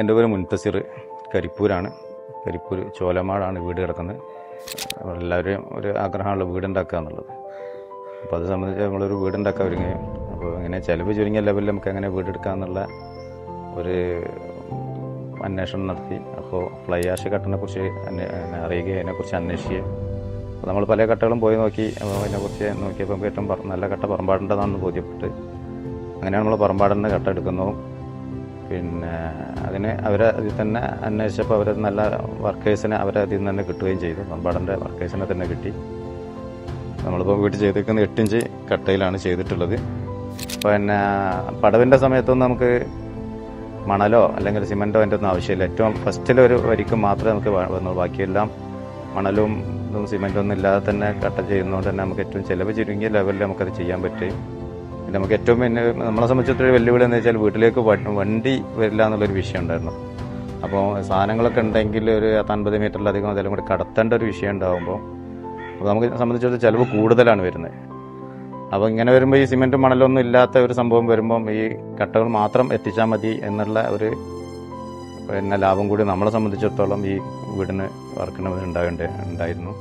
എന്റെ പേര് മുൻതസിർ കരിപ്പൂരാണ്. കരിപ്പൂർ ചോലമാടാണ് വീട് കിടക്കുന്നത്. എല്ലാവരും ഒരു ആഗ്രഹമുള്ള വീടുണ്ടാക്കുക എന്നുള്ളത്. അപ്പോൾ അത് സംബന്ധിച്ച് നമ്മളൊരു വീടുണ്ടാക്കാൻ ഒരുങ്ങുകയും അപ്പോൾ ഇങ്ങനെ ചിലവ് ചുരുങ്ങിയ ലെവലിൽ നമുക്ക് എങ്ങനെ വീടെടുക്കാമെന്നുള്ള ഒരു അന്വേഷണം നടത്തി. അപ്പോൾ ഫ്ലൈ ആഷ് പിന്നെ അറിയുകയും അതിനെക്കുറിച്ച് അന്വേഷിക്കുകയും അപ്പോൾ നമ്മൾ പല കട്ടകളും പോയി നോക്കി. അതിനെക്കുറിച്ച് നോക്കിയപ്പോൾ നമുക്ക് ഏറ്റവും നല്ല കട്ട പറമ്പാടേണ്ടതാണെന്ന് ബോധ്യപ്പെട്ട്. അങ്ങനെയാണ് നമ്മൾ പറമ്പാടേണ്ട കട്ട എടുക്കുന്നു പിന്നെ അതിനെ അവരെ അതിൽ തന്നെ അന്വേഷിച്ചപ്പോൾ അവർ നല്ല വർക്കേഴ്സിനെ അവരെ അതിൽ നിന്ന് തന്നെ കിട്ടുകയും ചെയ്തു. മമ്പാടന്റെ വർക്കേഴ്സിനെ തന്നെ കിട്ടി. നമ്മളിപ്പോൾ വീട്ടിൽ ചെയ്തേക്കുന്ന എട്ടിഞ്ച് കട്ടയിലാണ് ചെയ്തിട്ടുള്ളത്. പിന്നെ പടവിന്റെ സമയത്തൊന്നും നമുക്ക് മണലോ അല്ലെങ്കിൽ സിമെന്റോ അതിന്റെ ഒന്നും ആവശ്യമില്ല. ഏറ്റവും ഫസ്റ്റിലൊരു വരിക്ക് മാത്രമേ നമുക്ക് വന്നുള്ളൂ. ബാക്കിയെല്ലാം മണലും ഇതും സിമെന്റും ഒന്നും ഇല്ലാതെ തന്നെ കട്ട ചെയ്യുന്നതുകൊണ്ട് തന്നെ നമുക്ക് ഏറ്റവും ചിലവ് ചുരുങ്ങിയ ലെവലിൽ നമുക്കത് ചെയ്യാൻ പറ്റും പിന്നെ നമുക്ക് ഏറ്റവും പിന്നെ നമ്മളെ സംബന്ധിച്ചിടത്തോളം വെല്ലുവിളി എന്ന് വെച്ചാൽ വീട്ടിലേക്ക് വണ്ടി വരില്ല എന്നുള്ളൊരു വിഷയം ഉണ്ടായിരുന്നു. അപ്പോൾ സാധനങ്ങളൊക്കെ ഉണ്ടെങ്കിൽ ഒരു അൻപത് മീറ്ററിലധികം അതെല്ലാം കൂടി കടത്തേണ്ട ഒരു വിഷയം ഉണ്ടാകുമ്പോൾ അപ്പോൾ നമുക്ക് സംബന്ധിച്ചിടത്തോളം ചിലവ് കൂടുതലാണ് വരുന്നത്. അപ്പോൾ ഇങ്ങനെ വരുമ്പോൾ ഈ സിമെന്റും മണലൊന്നും ഇല്ലാത്ത ഒരു സംഭവം വരുമ്പം ഈ കട്ടകൾ മാത്രം എത്തിച്ചാൽ മതി എന്നുള്ള ഒരു പിന്നെ ലാഭം കൂടി നമ്മളെ സംബന്ധിച്ചിടത്തോളം ഈ വീടിന് വർക്കിന് ഉണ്ടാകേണ്ട ഉണ്ടായിരുന്നു.